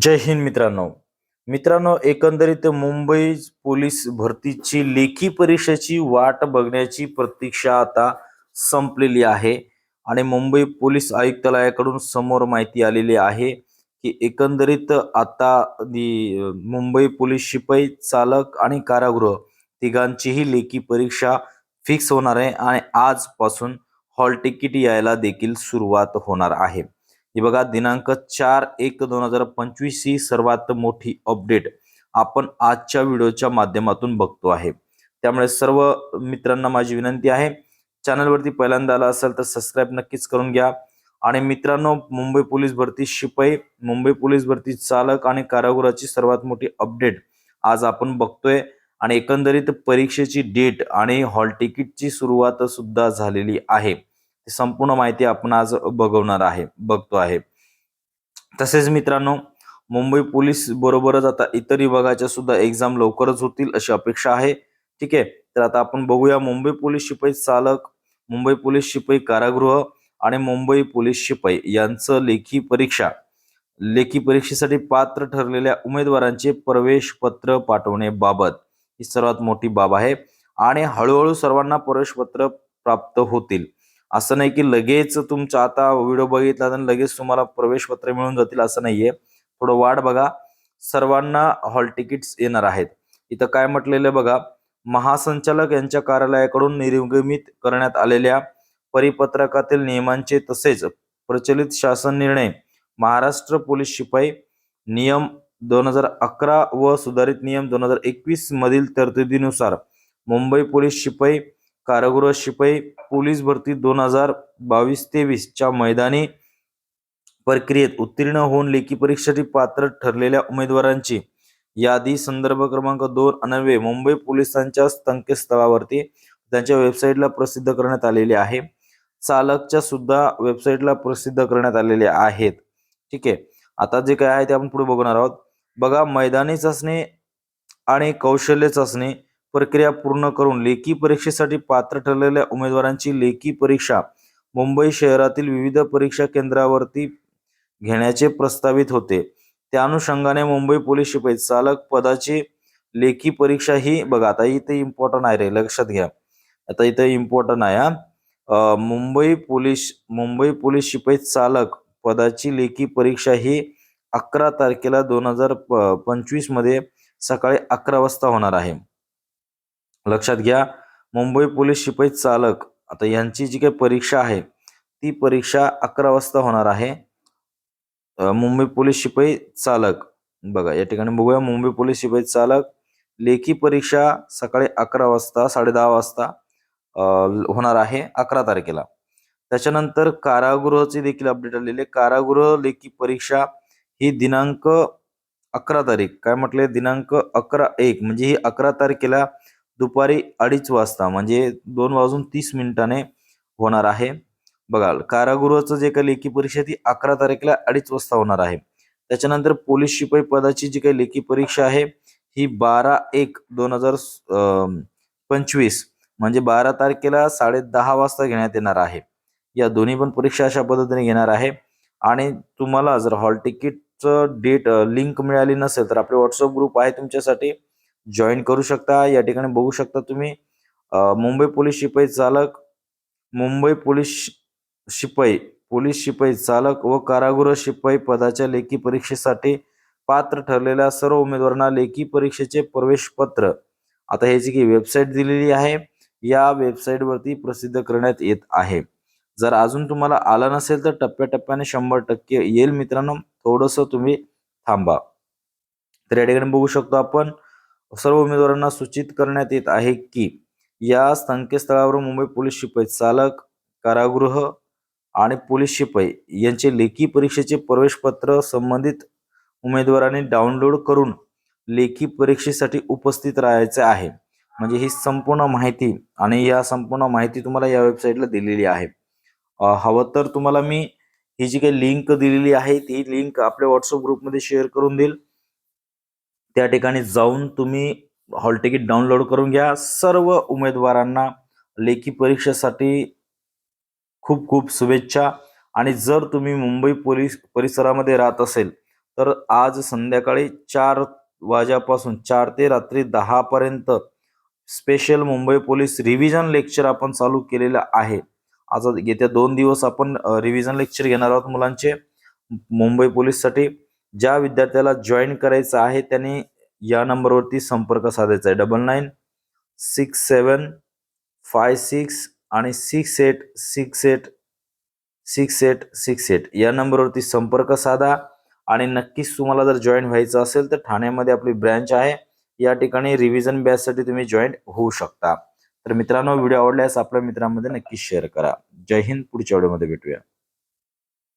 जय हिंद मित्रांनो. मित्रांनो एकंदरीत मुंबई पोलीस भरतीची लेखी परीक्षेची वाट बघण्याची प्रतीक्षा आता संपलेली आहे आणि मुंबई पोलीस आयुक्तालयाकडून समोर माहिती आलेली आहे की एकंदरीत आता मुंबई पोलीस शिपाई चालक आणि कारागृह तिघांचीही लेखी परीक्षा फिक्स होणार आहे आणि आजपासून हॉल तिकीट यायला देखील सुरुवात होणार आहे. ही बघा दिनांक चार एक दोन हजार पंचवीस ही सर्वात मोठी अपडेट आपण आजच्या व्हिडिओच्या माध्यमातून बघतो आहे. त्यामुळे सर्व मित्रांना माझी विनंती आहे चॅनलवरती पहिल्यांदा आला असेल तर सबस्क्राईब नक्कीच करून घ्या. आणि मित्रांनो मुंबई पोलीस भरती शिपाई मुंबई पोलीस भरती चालक आणि कारागृहाची सर्वात मोठी अपडेट आज आपण बघतोय. आणि एकंदरीत परीक्षेची डेट आणि हॉल तिकीटची सुरुवात सुद्धा झालेली आहे. ती संपूर्ण माहिती आपण आज बघवणार आहे बघतो आहे. तसेच मित्रांनो मुंबई पोलीस बरोबरच आता इतर विभागाच्या सुद्धा एक्झाम लवकरच होतील अशी अपेक्षा आहे. ठीक आहे तर आता आपण बघूया मुंबई पोलीस शिपाई चालक मुंबई पोलीस शिपाई कारागृह आणि मुंबई पोलीस शिपाई यांचं लेखी परीक्षा. लेखी परीक्षेसाठी पात्र ठरलेल्या उमेदवारांचे प्रवेश पत्र पाठवण्याबाबत ही सर्वात मोठी बाब आहे. आणि हळूहळू सर्वांना प्रवेश पत्र प्राप्त होतील. असं नाही की लगेच तुमचा आता व्हिडिओ बघितला तर लगेच तुम्हाला प्रवेशपत्र मिळून जातील असं नाहीये. थोडं वाट बघा. सर्वांना हॉल तिकीट्स येणार आहेत. इथं काय म्हटलेलं बघा. महासंचालक यांच्या कार्यालयाकडून निर्गमित करण्यात आलेल्या परिपत्रकातील नियमांचे तसेच प्रचलित शासन निर्णय महाराष्ट्र पोलीस शिपाई नियम दोन हजार अकरा व सुधारित नियम दोन हजार एकवीस मधील तरतुदीनुसार मुंबई पोलीस शिपाई कारागृह शिपाई पोलीस भरती दोन हजार बावीस तेवीस च्या मैदानी प्रक्रियेत उत्तीर्ण होऊन लेखी परीक्षेसाठी पात्र ठरलेल्या उमेदवारांची यादी संदर्भ क्रमांक दोन अनवे मुंबई पोलिसांच्या संकेतस्थळावरती त्यांच्या वेबसाईटला प्रसिद्ध करण्यात आलेले आहे. चालकच्या सुद्धा वेबसाईटला प्रसिद्ध करण्यात आलेले आहेत. ठीक आहे. आता जे काय आहे ते आपण पुढे बघणार आहोत. बघा मैदानी चाचणी आणि कौशल्य चाचणी प्रक्रिया पूर्ण करून लेखी परीक्षेसाठी पात्र ठरलेल्या उमेदवारांची लेखी परीक्षा मुंबई शहरातील विविध परीक्षा केंद्रावरती घेण्याचे प्रस्तावित होते. त्या अनुषंगाने मुंबई पोलीस शिपाई चालक पदाची लेखी परीक्षा ही बघा आता इथे इम्पॉर्टंट आहे रे लक्षात घ्या. आता इथे इम्पॉर्टंट आहे मुंबई पोलीस मुंबई पोलीस शिपाई चालक पदाची लेखी परीक्षा ही अकरा तारखेला दोन हजार पंचवीसमध्ये सकाळी अकरा वाजता होणार आहे. लक्षात घ्या मुंबई पोलीस शिपाई चालक आता यांची जी काही परीक्षा आहे ती परीक्षा अकरा वाजता होणार आहे. मुंबई पोलीस शिपाई चालक बघा या ठिकाणी बघूया मुंबई पोलीस शिपाई चालक लेखी परीक्षा सकाळी अकरा वाजता साडे दहा वाजता होणार आहे अकरा तारखेला. त्याच्यानंतर कारागृहाची देखील अपडेट आलेली कारागृह लेखी परीक्षा ही दिनांक अकरा तारीख काय म्हटले दिनांक अकरा एक म्हणजे ही अकरा तारखेला दुपारी अडीच वाजता म्हणजे दोन वाजून तीस मिनिटाने होणार आहे. बघा कारागृहाचं जे काही लेखी परीक्षा ती अकरा तारखेला अडीच वाजता होणार आहे. त्याच्यानंतर पोलीस शिपाई पदाची जी काही लेखी परीक्षा आहे ही बारा एक दोन हजार पंचवीस म्हणजे बारा तारखेला साडे दहा वाजता घेण्यात येणार आहे. या दोन्ही पण परीक्षा अशा पद्धतीने घेणार आहे. आणि तुम्हाला जर हॉल तिकीटचं डेट लिंक मिळाली नसेल तर आपले व्हॉट्सअप ग्रुप आहे तुमच्यासाठी. जॉईन करू शकता. या ठिकाणी बघू शकता तुम्ही मुंबई पोलीस शिपाई चालक मुंबई पोलीस शिपाई पोलीस शिपाई चालक व कारागृह शिपाई पदाच्या लेखी परीक्षेसाठी पात्र ठरलेल्या सर्व उमेदवारांना लेखी परीक्षेचे प्रवेश पत्र आता ह्याची की वेबसाईट दिलेली आहे. या वेबसाईटवरती प्रसिद्ध करण्यात येत आहे. जर अजून तुम्हाला आला नसेल तर टप्प्याटप्प्याने शंभर टक्के येईल मित्रांनो. थोडंसं तुम्ही थांबा. तर या ठिकाणी बघू शकतो आपण सर्व उमेदवारांना सूचित करण्यात येत आहे की या संकेतस्थळावर मुंबई पोलीस शिपाई चालक कारागृह आणि पोलीस शिपाई यांचे लेखी परीक्षेचे प्रवेशपत्र संबंधित उमेदवारांनी डाउनलोड करून लेखी परीक्षेसाठी उपस्थित राहायचे आहे. म्हणजे ही संपूर्ण माहिती आणि या संपूर्ण माहिती तुम्हाला या वेबसाईटला दिलेली आहे. हवं तर तुम्हाला मी ही जी काही लिंक दिलेली आहे ती लिंक आपल्या व्हॉट्सअप ग्रुपमध्ये शेअर करून देईल. त्या ठिकाणी जाऊन तुम्ही हॉल तिकीट डाउनलोड करून घ्या. सर्व उमेदवारांना लेखी परीक्षेसाठी खूप खूप शुभेच्छा. आणि जर तुम्ही मुंबई पोलीस परिसरामध्ये राहत असेल तर आज संध्याकाळी चार वाजापासून चार ते रात्री दहापर्यंत special Mumbai police revision lecture आपण चालू केलेलं आहे. आज येत्या दोन दिवस आपण रिव्हिजन लेक्चर घेणार आहोत मुलांचे. मुंबई पोलीससाठी. ज्या विद्यार्थ्याला जॉईन करायचं आहे त्यांनी या नंबरवरती संपर्क साधायचा आहे. Double nine six seven five six आणि six eight six eight six eight six eight या नंबरवरती संपर्क साधा आणि नक्कीच तुम्हाला जर जॉईन व्हायचं असेल तर ठाण्यामध्ये आपली ब्रँच आहे. या ठिकाणी रिव्हिजन बॅचसाठी तुम्ही जॉईन होऊ शकता. तर मित्रांनो व्हिडिओ आवडल्यास आपल्या मित्रांमध्ये नक्की शेअर करा. जय हिंद पुढच्या व्हिडिओमध्ये भेटूया.